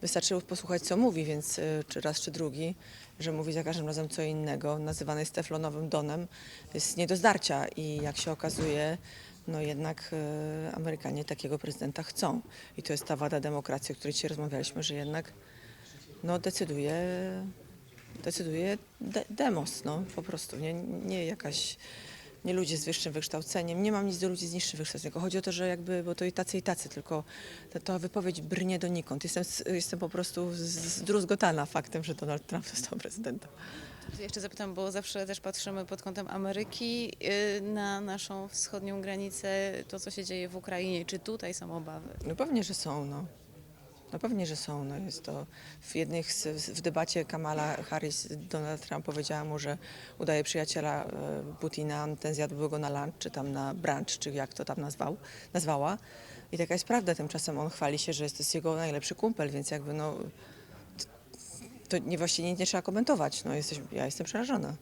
Wystarczy posłuchać, co mówi, więc y, czy raz, czy drugi, że mówi za każdym razem co innego, nazywany jest teflonowym donem, jest nie do zdarcia i jak się okazuje, no jednak y, Amerykanie takiego prezydenta chcą. I to jest ta wada demokracji, o której dzisiaj rozmawialiśmy, że jednak no, decyduje, decyduje de demos, no, po prostu, nie, nie jakaś nie ludzie z wyższym wykształceniem. Nie mam nic do ludzi z niższym wykształceniem. Chodzi o to, że jakby, bo to i tacy i tacy, tylko ta, ta wypowiedź brnie donikąd. Jestem, jestem po prostu zdruzgotana faktem, że Donald Trump został prezydentem. Jeszcze zapytam, bo zawsze też patrzymy pod kątem Ameryki y, na naszą wschodnią granicę, to co się dzieje w Ukrainie. Czy tutaj są obawy? No pewnie, że są, no. No pewnie, że są. No jest to w jednej z, w debacie Kamala Harris Donald Trump powiedziała mu, że udaje przyjaciela e, Putina, ten zjadłby go na lunch, czy tam na brunch, czy jak to tam nazwał, nazwała. I taka jest prawda. Tymczasem on chwali się, że jest to jest jego najlepszy kumpel, więc jakby no to nie właściwie nic nie trzeba komentować. No jesteś, ja jestem przerażona.